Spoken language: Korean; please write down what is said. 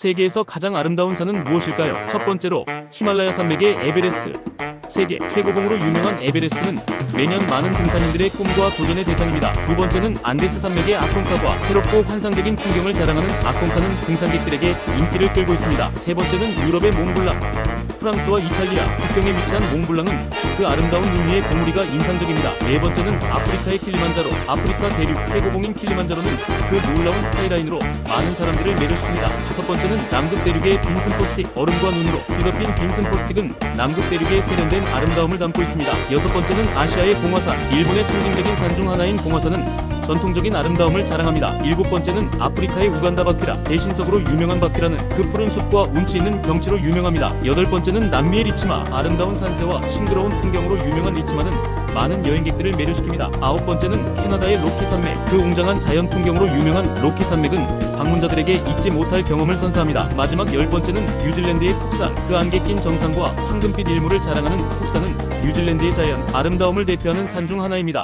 세계에서 가장 아름다운 산은 무엇일까요? 첫 번째로 히말라야 산맥의 에베레스트. 세계 최고봉으로 유명한 에베레스트는 매년 많은 등산인들의 꿈과 도전의 대상입니다. 두 번째는 안데스 산맥의 아콘카과 새롭고 환상적인 풍경을 자랑하는 아콘카는 등산객들에게 인기를 끌고 있습니다. 세 번째는 유럽의 몽블랑. 프랑스와 이탈리아 국경에 위치한 몽블랑은 그 아름다운 눈위의 봉우리가 인상적입니다. 네 번째는 아프리카의 킬리만자로. 아프리카 대륙 최고봉인 킬리만자로는 그 놀라운 스카이라인으로 많은 사람들을 매료시킵니다. 다섯 번째는 남극 대륙의 빈슨 포스틱 얼음과 눈으로 뒤덮인 빈슨 포스틱은 남극 대륙의 세련된 아름다움을 담고 있습니다. 여섯 번째는 아시아의 봉화산. 일본의 상징적인 산 중 하나인 봉화산은 전통적인 아름다움을 자랑합니다. 일곱 번째는 아프리카의 우간다 바퀴라 대신석으로 유명한 바퀴라는 그 푸른 숲과 운치 있는 경치로 유명합니다. 여덟 번째는 남미의 리치마 아름다운 산세와 싱그러운 풍경으로 유명한 리치마는 많은 여행객들을 매료시킵니다. 아홉 번째는 캐나다의 로키 산맥 그 웅장한 자연 풍경으로 유명한 로키 산맥은 방문자들에게 잊지 못할 경험을 선사합니다. 마지막 열 번째는 뉴질랜드의 푹산 그 안개 낀 정상과 황금빛 일몰을 자랑하는 푹산은 뉴질랜드의 자연 아름다움을 대표하는 산 중 하나입니다.